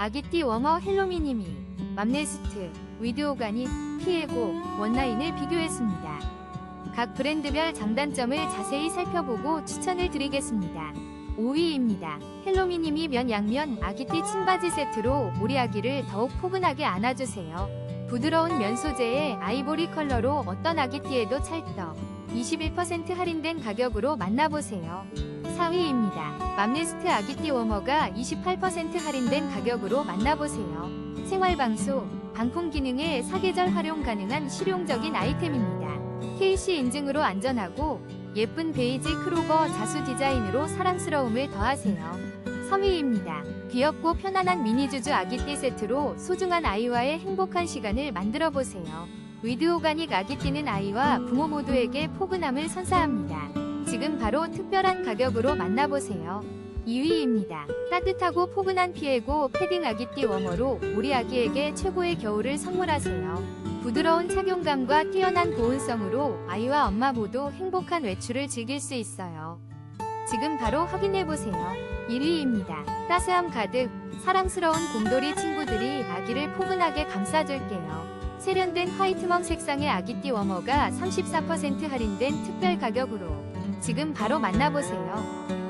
아기띠 워머 헬로미니미, 맘네스트, 위드오가닉, 피에고, 원라인을 비교했습니다. 각 브랜드별 장단점을 자세히 살펴보고 추천을 드리겠습니다. 5위입니다. 헬로미님이 면 양면 아기띠 침바지 세트로 우리 아기를 더욱 포근하게 안아주세요. 부드러운 면 소재의 아이보리 컬러로 어떤 아기띠에도 찰떡. 21% 할인된 가격으로 만나보세요. 4위입니다. 맘네스트 아기띠 워머가 28% 할인된 가격으로 만나보세요. 생활방수, 방풍 기능의 사계절 활용 가능한 실용적인 아이템입니다. KC 인증으로 안전하고 예쁜 베이지 크로버 자수 디자인으로 사랑스러움을 더하세요. 3위입니다. 귀엽고 편안한 미니주주 아기띠 세트로 소중한 아이와의 행복한 시간을 만들어 보세요. 위드 오가닉 아기띠는 아이와 부모 모두에게 포근함을 선사합니다. 지금 바로 특별한 가격으로 만나보세요. 2위입니다. 따뜻하고 포근한 피에고 패딩 아기띠 워머로 우리 아기에게 최고의 겨울을 선물하세요. 부드러운 착용감과 뛰어난 보온성으로 아이와 엄마 모두 행복한 외출을 즐길 수 있어요. 지금 바로 확인해보세요. 1위입니다. 따스함 가득 사랑스러운 곰돌이 친구들이 아기를 포근하게 감싸줄게요. 세련된 화이트멍 색상의 아기띠 워머가 34% 할인된 특별 가격으로 지금 바로 만나보세요.